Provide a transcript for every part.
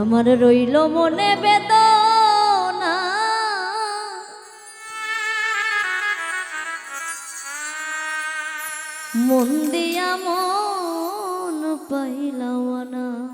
আমার রইল মনে বেদনা। মন দিয়া মন পাইলাম না।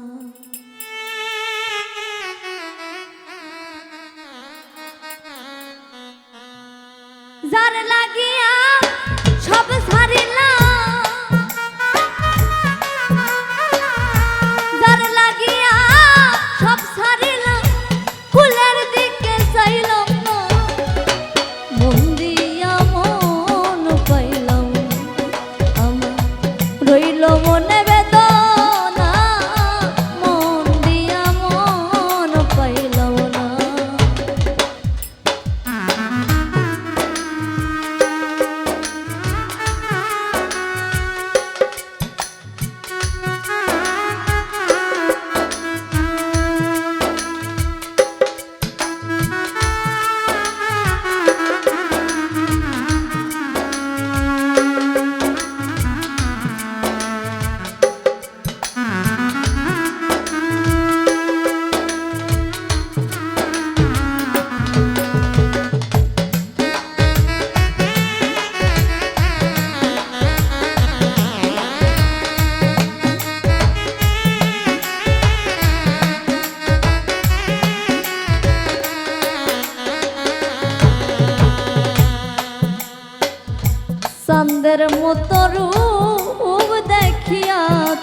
চান্দের মতো রূপ দেখিয়া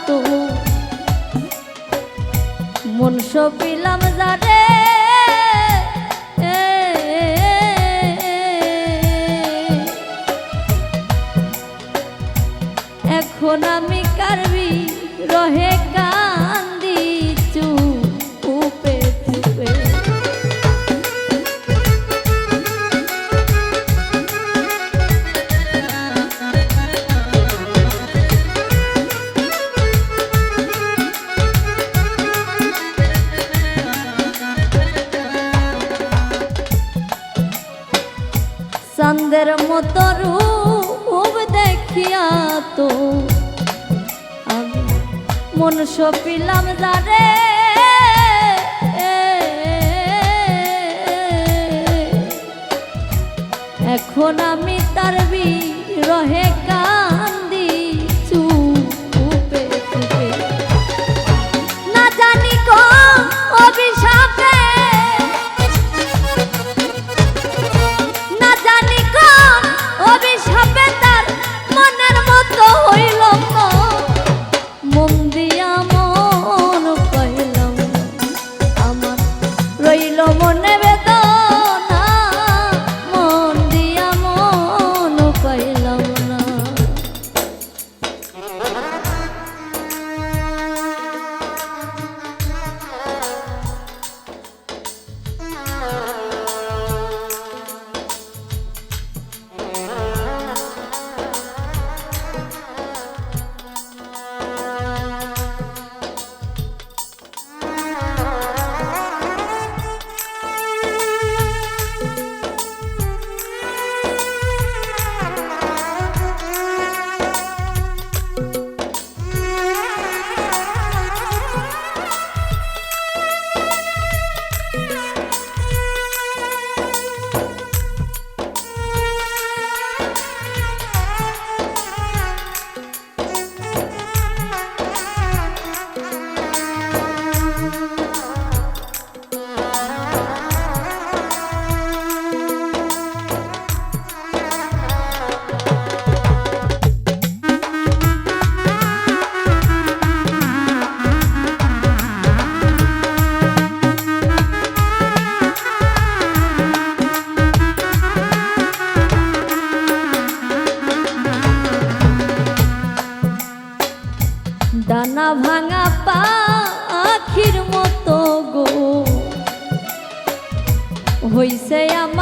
তো। মন সপিলাম যারে এখন আমি কারবি রহে কান্দি চান্দের মতো রূপ দেখিয়া তো আমি পিলাম যারে। এখন আমি তার রহে কান্দি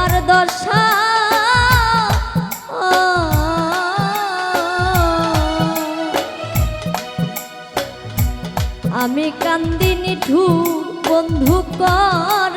আমার দশা। আমি কান্দিনি ঠু বন্ধু করে।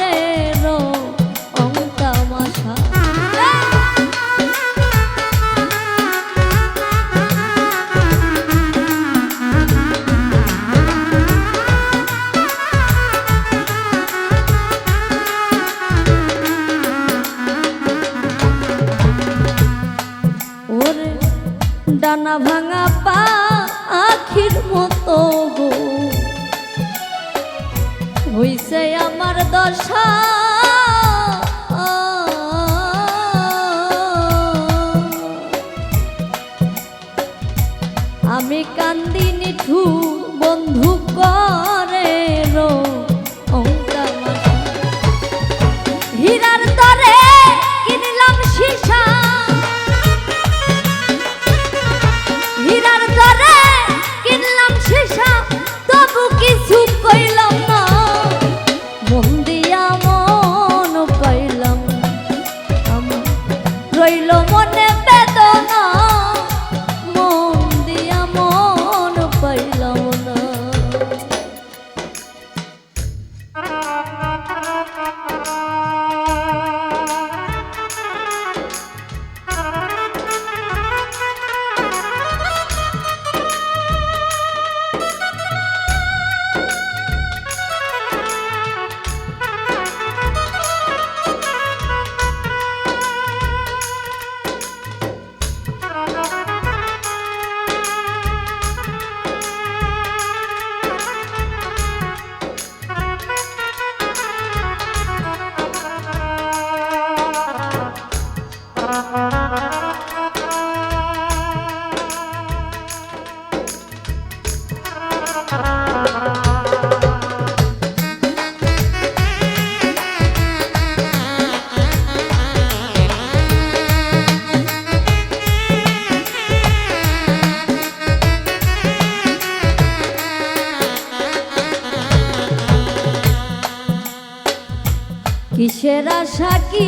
মনের সাকি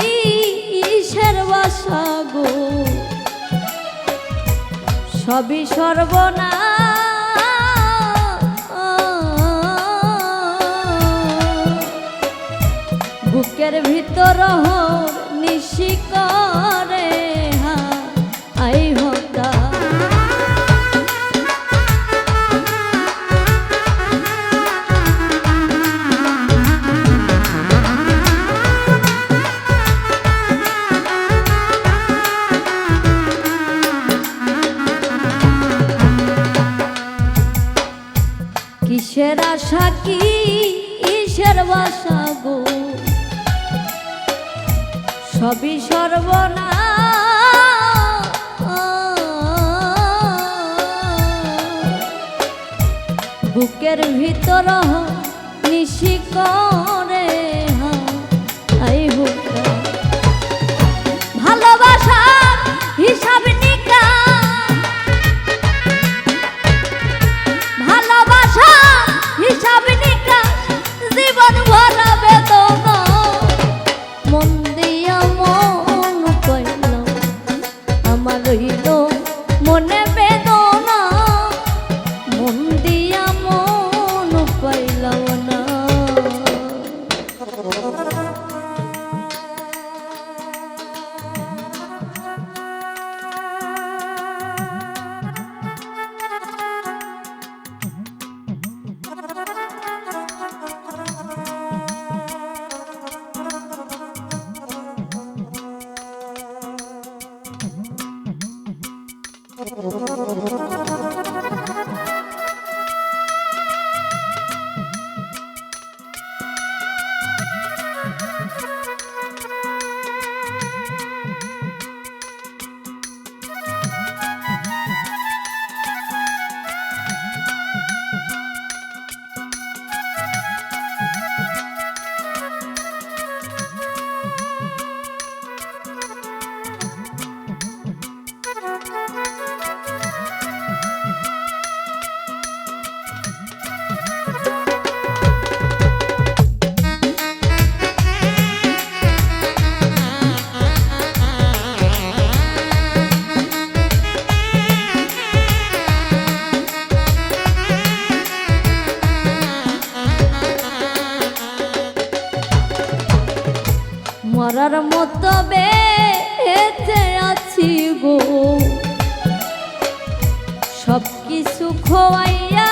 ঈশ্বর বাসাগো সবই সর্বনা বুকের ভিতর নিশিকর কিসের সাকি কি বাসা গো। সবই সর্বনা বুকের ভিতর নিশিকা রাজার মতো বেঁচে আছি গো। সব কিছু খোয়াইয়া